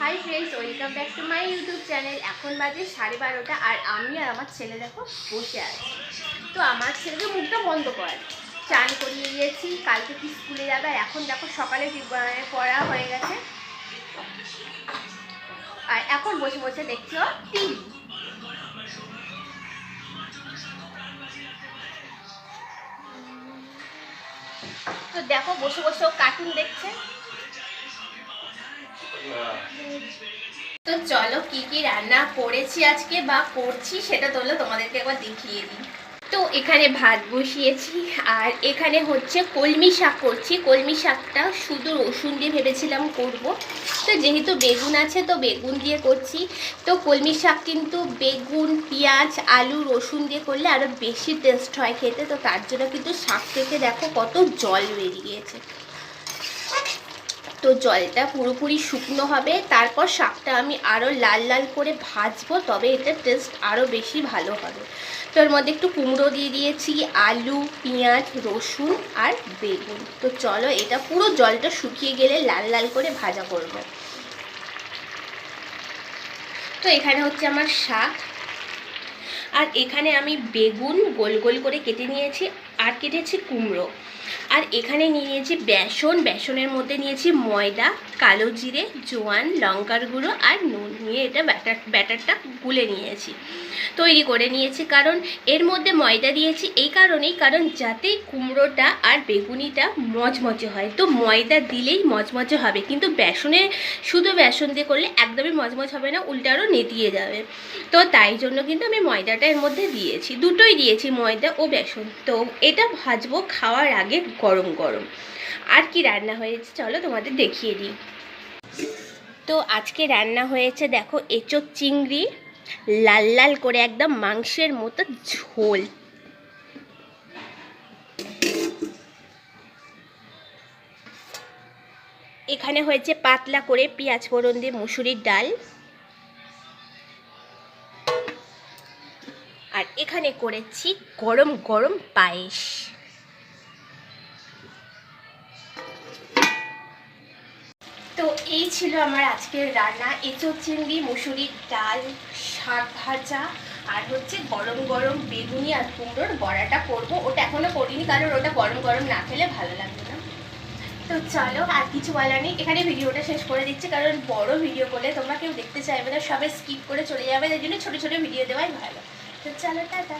Hi friends welcome back to my YouTube channel এখন বাজে সাড়ে বারোটা আর আমি আর আমার ছেলে দেখো বসে আছি। তো আমার ছেলেকে মুখটা বন্ধ কর। চান করিয়ে দিয়েছি, কালকে কি স্কুলে যাবে। এখন দেখো সকালে পড়া হয়ে গেছে। আর এখন বসে বসে দেখছ টিভি। তো দেখো বসে বসে কার্টুন দেখছে। চলো কি কি রান্না করেছি আজকে বা করছি সেটা তোলো, তোমাদেরকে একবার দেখিয়ে দিই। তো এখানে ভাত বসিয়েছি, আর এখানে হচ্ছে কলমি শাক করছি। কলমি শাকটা শুধু রসুন দিয়ে ভেবেছিলাম করব। তো যেহেতু বেগুন আছে, তো বেগুন দিয়ে করছি। তো কলমি শাক কিন্তু বেগুন, পেঁয়াজ, আলু, রসুন দিয়ে করলে আরও বেশি টেস্ট হয় খেতে। তো তার জন্য কিন্তু শাক থেকে দেখো কত জল বেরিয়েছে। তো জলটা পুরোপুরি শুকনো হবে। তারপর শাকটা আমি আরও লাল লাল করে ভাজবো, তবে এটা টেস্ট আরও বেশি ভালো হবে। তো এর মধ্যে একটু কুমড়ো দিয়ে দিয়েছি, আলু, পেঁয়াজ, রসুন আর বেগুন। তো চলো এটা পুরো জলটা শুকিয়ে গেলে লাল লাল করে ভাজা করব। তো এখানে হচ্ছে আমার শাক। আর এখানে আমি বেগুন গোল গোল করে কেটে নিয়েছি, আর কেটেছি কুমড়ো। আর এখানে নিয়ে নিয়েছি বেসন। বেসনের মধ্যে নিয়েছি ময়দা, কালো জিরে, জোয়ান, লঙ্কার গুঁড়ো আর নুন নিয়ে এটা ব্যাটার ব্যাটারটা গুলে নিয়েছি। তৈরি করে নিয়েছি কারণ এর মধ্যে ময়দা দিয়েছি এই কারণেই, কারণ যাতে কুমড়োটা আর বেগুনিটা মচমচে হয়। তো ময়দা দিলেই মচমচে হবে, কিন্তু বেসনে শুধু বেসন দিয়ে করলে একদমই মচমচ হবে না উল্টে আরও নেতিয়ে যাবে। তো তাই জন্য কিন্তু আমি ময়দাটা এর মধ্যে দিয়েছি। দুটোই দিয়েছি ময়দা ও বেসন। তো এটা ভাজবো খাওয়ার আগে গরম গরম। আর কি রান্না হয়েছে চলো তোমাদের দেখিয়ে দিই। তো আজকে রান্না হয়েছে দেখো এঁচোর চিংড়ি, লাল লাল করে একদম মাংসের মতো ঝোল। এখানে হয়েছে পাতলা করে পেঁয়াজ ফোড়ন দিয়ে মুসুরির ডাল। আর এখানে করেছি গরম গরম পায়েস। তো এই ছিল আমার আজকের রান্না। এঁচোর চিংড়ি মুসুরির ডাল, শাক ভাজা, আর হচ্ছে গরম গরম বেগুনি আর কুমড়োর বড়াটা করব। ওটা এখনও করিনি, কারণ ওটা গরম গরম না খেলে ভালো লাগবে না। তো চলো, আর কিছু বলার নেই। এখানে ভিডিওটা শেষ করে দিচ্ছি, কারণ বড় ভিডিও করলে তোমরা কেউ দেখতে চাইবে না, সবাই স্কিপ করে চলে যাবে, তাই জন্য ছোটো ছোটো ভিডিও দেওয়াই ভালো। তো চলো, টাটা।